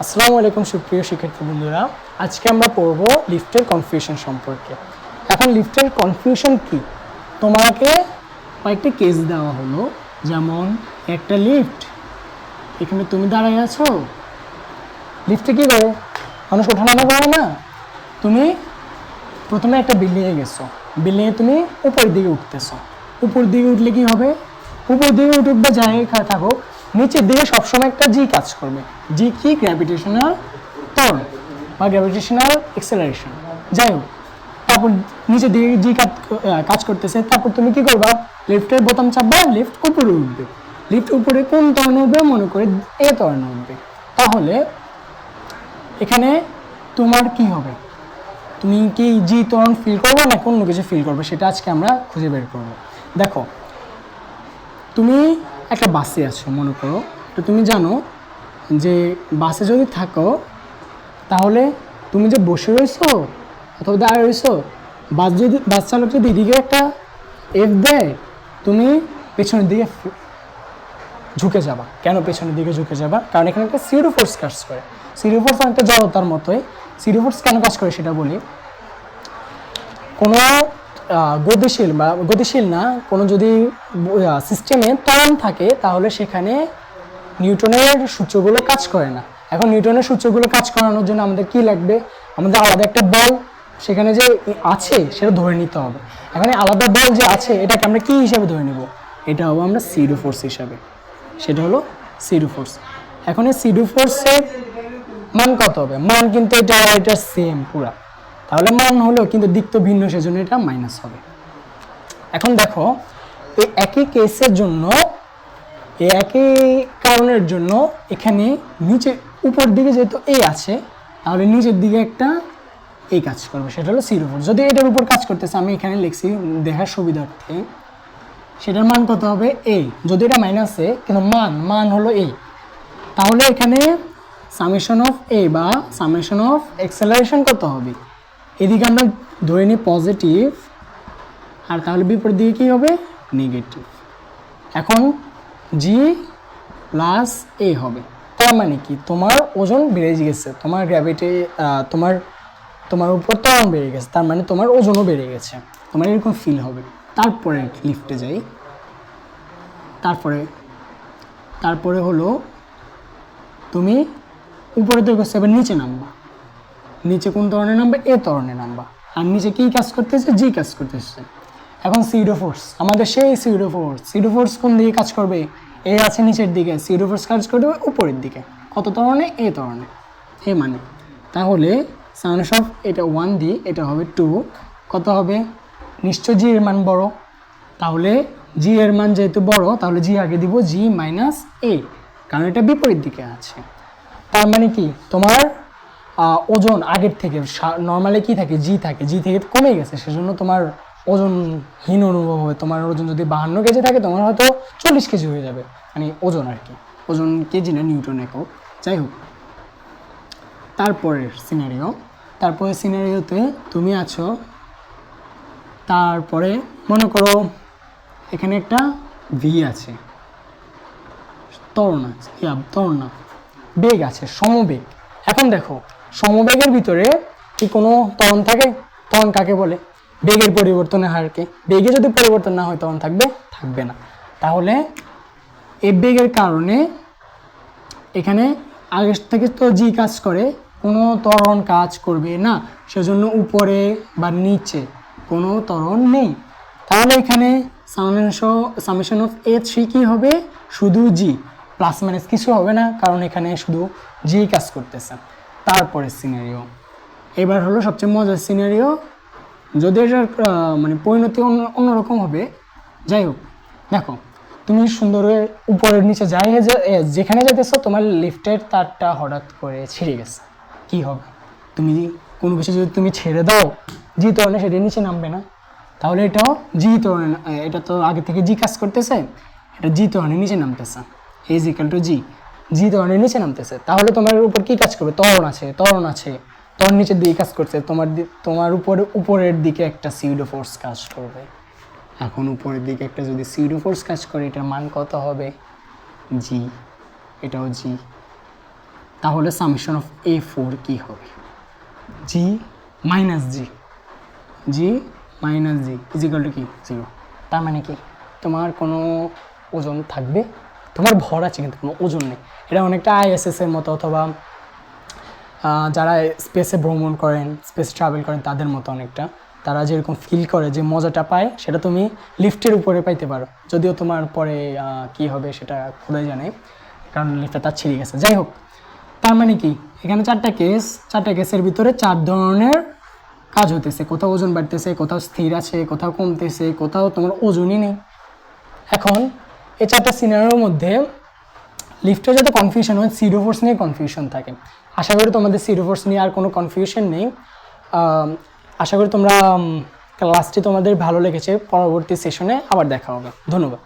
আসসালামু আলাইকুম সুপ্রিয় শিক্ষার্থী বন্ধুরা। আজকে আমরা পড়ব লিফটের কনফিউশন সম্পর্কে। এখন লিফটের কনফিউশন কি? তোমাকে কয়েকটি কেস দেওয়া হলো। যেমন, একটা লিফট এখানে তুমি দাঁড়ায় আছো। লিফটে কী করো মানুষ ওঠানামা করে না? তুমি প্রথমে একটা বিল্ডিংয়ে গেছো। বিল্ডিংয়ে তুমি উপরের দিকে উঠতেছো। উপর দিকে উঠলে কি হবে? উপর দিকে উঠুক বা যাই খা- থাকো নিচের দিকে সবসময় একটা জি কাজ করবে। জি কি? গ্র্যাভিটেশনাল টর্ন বা গ্র্যাভিটেশনাল এক্সেলারেশন যাই হোক, তারপর নিচের দিকে জি কাজ করতেছে। তারপর তুমি কি করবা? লিফটের বোতাম চাপবা লিফট উপরে উঠবে। লিফট উপরে কোন তরণ উঠবে? মনে করে এ ত্বরণে উঠবে। তাহলে এখানে তোমার কি হবে? তুমি কি জি তরণ ফিল করবে না অন্য কিছু ফিল করবে? সেটা আজকে আমরা খুঁজে বের করব। দেখো, তুমি একটা বাসে আছো, মনে করো। তো তুমি জানো যে বাসে যদি থাকো, তাহলে তুমি যে বসে রয়েছো অথবা দাঁড়িয়ে রয়েছো বাস যদি, বাস চালক যদি এদিকে একটা এফ দেয়, তুমি পেছনের দিকে ঝুঁকে যাবা। কেন পেছনের দিকে ঝুঁকে যাবা? কারণ এখানে একটা সিরো ফোর্স কাজ করে। সিরো ফোর্স অনেকটা জড়তার মতোই। সিরো ফোর্স কেন কাজ করে সেটা বলি। কোনো গতিশীল বা গতিশীল না, কোনো যদি সিস্টেমে ত্বরণ থাকে, তাহলে সেখানে নিউটনের সূত্রগুলো কাজ করে না। এখন নিউটনের সূত্রগুলো কাজ করানোর জন্য আমাদের কি লাগবে? আমাদের আলাদা একটা বল সেখানে যে আছে, সেটা ধরে নিতে হবে। এখন আলাদা বল যে আছে, এটাকে আমরা কী হিসাবে ধরে নেব? এটা হব আমরা সিডো ফোর্স হিসাবে। সেটা হলো সিডো ফোর্স এখন এই সিডো ফোর্সের মান কত হবে? মান কিন্তু এটা এটা সেম পুরা। তাহলে মান হলো কিন্তু দিক তো ভিন্ন, সেজন্য এটা মাইনাস হবে। এখন দেখো, এই একই কেসের জন্য, এই একই কারণের জন্য এখানে নিচে উপর দিকে যেহেতু এ আছে, তাহলে নিচের দিকে একটা এই কাজ করবে, সেটা হলো সির উপর যদি এটার উপর কাজ করতেছে, আমি এখানে লিখছি দেখার সুবিধার্থে, সেটার মান কত হবে এ যদি এটা মাইনাসে কিন্তু মান মান হলো এ তাহলে এখানে সামেশন অফ এ বা সামেশন অফ এক্সেলারেশন কত হবে? এদিকে আমরা ধরে নিই পজিটিভ আর তাহলে বিপরীত দিকে কী হবে? নেগেটিভ এখন জি প্লাস এ হবে। তার মানে কি? তোমার ওজন বেড়ে গেছে, তোমার গ্র্যাভিটি তোমার তোমার উপর ত্বরণ বেড়ে গেছে, তার মানে তোমার ওজনও বেড়ে গেছে, তোমার এরকম ফিল হবে। তারপরে লিফটে যাই। তারপরে তারপরে হলো তুমি উপরে তো এবার নিচে নামবা। নিচে কোন ধরনের নামবে এ ধরনের নামবা আর নিচে কী কাজ করতেছে? জি কাজ করতেছে। এখন সিডো ফোর্স আমাদের সেই সিডো ফোর্স সিডো ফোর্স কোন দিকে কাজ করবে? এ আছে নিচের দিকে। সিডো ফোর্স কাজ করবে উপরের দিকে। কত ধরনের? এ ধরনের। এ মানে। তাহলে সাউন্ড অফ এটা ওয়ান দি এটা হবে টু কত হবে? নিশ্চয় জি এর মান বড়। তাহলে জি এর মান যেহেতু বড়, তাহলে জি আগে দিব জি মাইনাস এ কারণ এটা বিপরীত দিকে আছে। তার মানে কি? তোমার ওজন আগের থেকে নর্মালি কি থাকে? জি থাকে। জি থেকে কমে গেছে। সেজন্য তোমার ওজনহীন অনুভব হবে। তোমার ওজন যদি বাহান্ন কেজি থাকে, তোমার হয়তো চল্লিশ কেজি হয়ে যাবে। মানে ওজন আর কি। ওজন কেজি না, নিউটন একক যাই হোক। তারপরের সিনারিও তারপরের সিনারিওতে তুমি আছো। তারপরে মনে করো এখানে একটা ভি আছে। ত্বরণ আছে। না। বেগ আছে, সমবেগ। এখন দেখো সমবেগের ভিতরে কি কোনো ত্বরণ থাকে? ত্বরণ কাকে বলে? বেগের পরিবর্তনের হারকে। বেগে যদি পরিবর্তন না হয় তখন থাকবে? থাকবে না। তাহলে এই বেগের কারণে এখানে আগের থেকে তো জি কাজ করে, কোনো তরণ কাজ করবে না। সেজন্য উপরে বা নিচে কোনো তরণ নেই। তাহলে এখানে সামেশন অফ এ থ্রি কী হবে? শুধু জি। প্লাস মাইনাস কিছু হবে না, কারণ এখানে শুধু জি কাজ করতেছে। তারপরে সিনারিও এবার হলো সবচেয়ে মজার সিনারিও যদি এটার মানে পরিণতি অন্য, অন্যরকম হবে, যাই হোক, দেখো, তুমি সুন্দর উপরের নিচে যাই যেখানে যেতেছো তোমার লিফটের তারটা হঠাৎ করে ছিঁড়ে গেছে। কি হবে? তুমি কোনো কিছু যদি তুমি ছেড়ে দাও জি তরণে সেটা নিচে নামবে না। তাহলে এটাও জি তরণে এটা তো আগে থেকে জি কাজ করতেছে, এটা জি তরণে নিচে নামতেছে। Is equal to G G তরণের নিচে নামতেছে। তাহলে তোমার উপর কি কাজ করবে? তরণ আছে তরণ আছে। ত্বরণ নিচের দিকে কাজ করছে। তোমার তোমার উপরে উপরের দিকে একটা সিউডো ফোর্স কাজ করবে। এখন উপরের দিকে একটা যদি সিউডো ফোর্স কাজ করে, এটার মান কত হবে? জি এটাও জি তাহলে সামেশন অফ এ ফোর কী হবে? G minus G G minus G is equal to কি? জিরো তার মানে কি? তোমার কোনো ওজন থাকবে? তোমার ভর আছে কিন্তু, কোনো ওজন নেই। এটা অনেকটা আইএসএস এর মতো অথবা যারা স্পেসে ভ্রমণ করেন, স্পেস ট্রাভেল করেন, তাদের মতো অনেকটা। তারা যেরকম ফিল করে যে মজাটা পায়, সেটা তুমি লিফটের উপরে পাইতে পারো। যদিও তোমার পরে কি হবে সেটা খোদাই জানে, কারণ লিফটটা তার ছিঁড়ে গেছে। যাই হোক, তার মানে কি? এখানে চারটা কেস চারটা কেসের ভিতরে চার ধরনের কাজ হতেছে কোথাও ওজন বাড়তেছে, কোথাও স্থির আছে, কোথাও কমতেছে, কোথাও তোমার ওজনই নেই। এখন এই চারটা সিনারিওর মধ্যে লিফটে যাতে কনফিউশন হয় সিরো ফোর্স নিয়ে কনফিউশন থাকে। আশা করি তোমাদের সিরো ফোর্স নিয়ে আর কোনো কনফিউশন নেই। আশা করি তোমরা ক্লাসটি তোমাদের ভালো লেগেছে। পরবর্তী সেশনে আবার দেখা হবে। ধন্যবাদ।